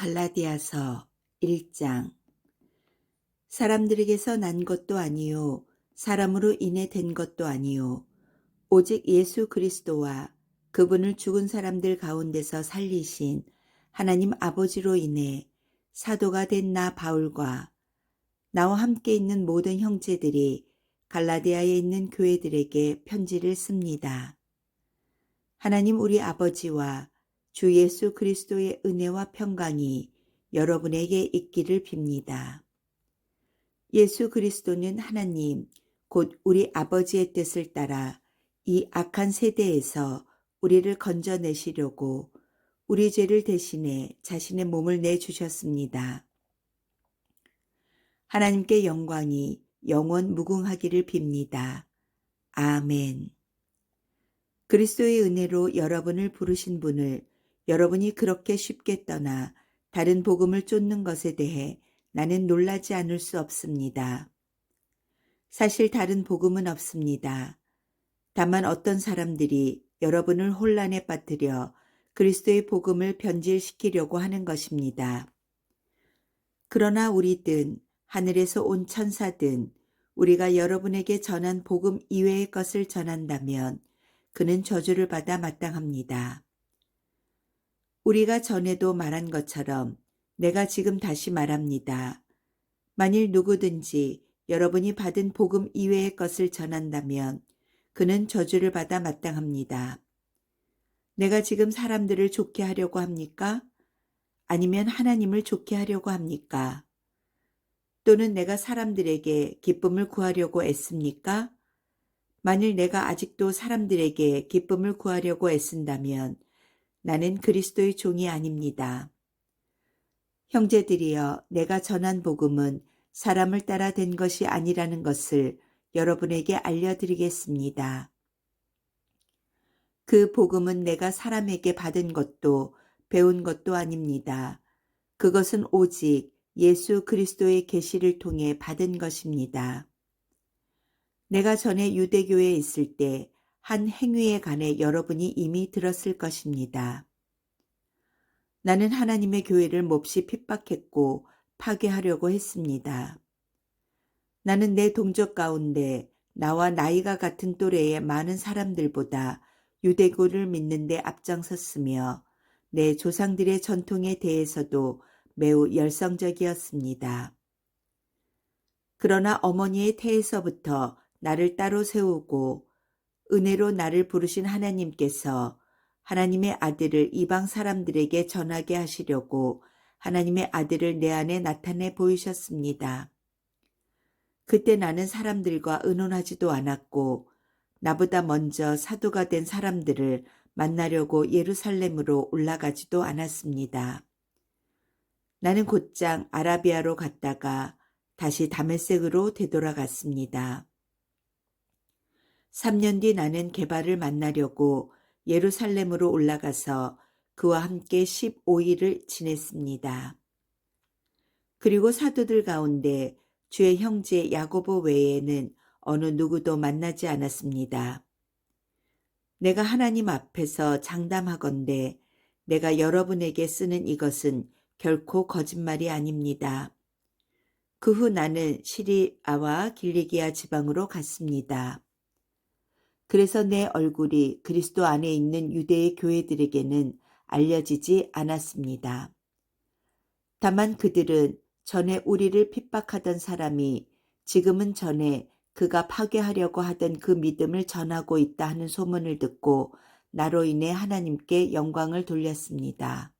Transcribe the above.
갈라디아서 1장 사람들에게서 난 것도 아니요 사람으로 인해 된 것도 아니요 오직 예수 그리스도와 그분을 죽은 사람들 가운데서 살리신 하나님 아버지로 인해 사도가 된 나 바울과 나와 함께 있는 모든 형제들이 갈라디아에 있는 교회들에게 편지를 씁니다. 하나님 우리 아버지와 주 예수 그리스도의 은혜와 평강이 여러분에게 있기를 빕니다. 예수 그리스도는 하나님, 곧 우리 아버지의 뜻을 따라 이 악한 세대에서 우리를 건져내시려고 우리 죄를 대신해 자신의 몸을 내주셨습니다. 하나님께 영광이 영원 무궁하기를 빕니다. 아멘. 그리스도의 은혜로 여러분을 부르신 분을 여러분이 그렇게 쉽게 떠나 다른 복음을 쫓는 것에 대해 나는 놀라지 않을 수 없습니다. 사실 다른 복음은 없습니다. 다만 어떤 사람들이 여러분을 혼란에 빠뜨려 그리스도의 복음을 변질시키려고 하는 것입니다. 그러나 우리든 하늘에서 온 천사든 우리가 여러분에게 전한 복음 이외의 것을 전한다면 그는 저주를 받아 마땅합니다. 우리가 전에도 말한 것처럼 내가 지금 다시 말합니다. 만일 누구든지 여러분이 받은 복음 이외의 것을 전한다면 그는 저주를 받아 마땅합니다. 내가 지금 사람들을 좋게 하려고 합니까? 아니면 하나님을 좋게 하려고 합니까? 또는 내가 사람들에게 기쁨을 구하려고 애씁니까? 만일 내가 아직도 사람들에게 기쁨을 구하려고 애쓴다면 나는 그리스도의 종이 아닙니다. 형제들이여, 내가 전한 복음은 사람을 따라 된 것이 아니라는 것을 여러분에게 알려드리겠습니다. 그 복음은 내가 사람에게 받은 것도 배운 것도 아닙니다. 그것은 오직 예수 그리스도의 계시를 통해 받은 것입니다. 내가 전에 유대교에 있을 때 한 행위에 관해 여러분이 이미 들었을 것입니다. 나는 하나님의 교회를 몹시 핍박했고 파괴하려고 했습니다. 나는 내 동족 가운데 나와 나이가 같은 또래의 많은 사람들보다 유대교를 믿는데 앞장섰으며 내 조상들의 전통에 대해서도 매우 열성적이었습니다. 그러나 어머니의 태에서부터 나를 따로 세우고 은혜로 나를 부르신 하나님께서 하나님의 아들을 이방 사람들에게 전하게 하시려고 하나님의 아들을 내 안에 나타내 보이셨습니다. 그때 나는 사람들과 의논하지도 않았고 나보다 먼저 사도가 된 사람들을 만나려고 예루살렘으로 올라가지도 않았습니다. 나는 곧장 아라비아로 갔다가 다시 다메섹으로 되돌아갔습니다. 3년 뒤 나는 개발을 만나려고 예루살렘으로 올라가서 그와 함께 15일을 지냈습니다. 그리고 사도들 가운데 주의 형제 야고보 외에는 어느 누구도 만나지 않았습니다. 내가 하나님 앞에서 장담하건대 내가 여러분에게 쓰는 이것은 결코 거짓말이 아닙니다. 그 후 나는 시리아와 길리기아 지방으로 갔습니다. 그래서 내 얼굴이 그리스도 안에 있는 유대의 교회들에게는 알려지지 않았습니다. 다만 그들은 전에 우리를 핍박하던 사람이 지금은 전에 그가 파괴하려고 하던 그 믿음을 전하고 있다 하는 소문을 듣고 나로 인해 하나님께 영광을 돌렸습니다.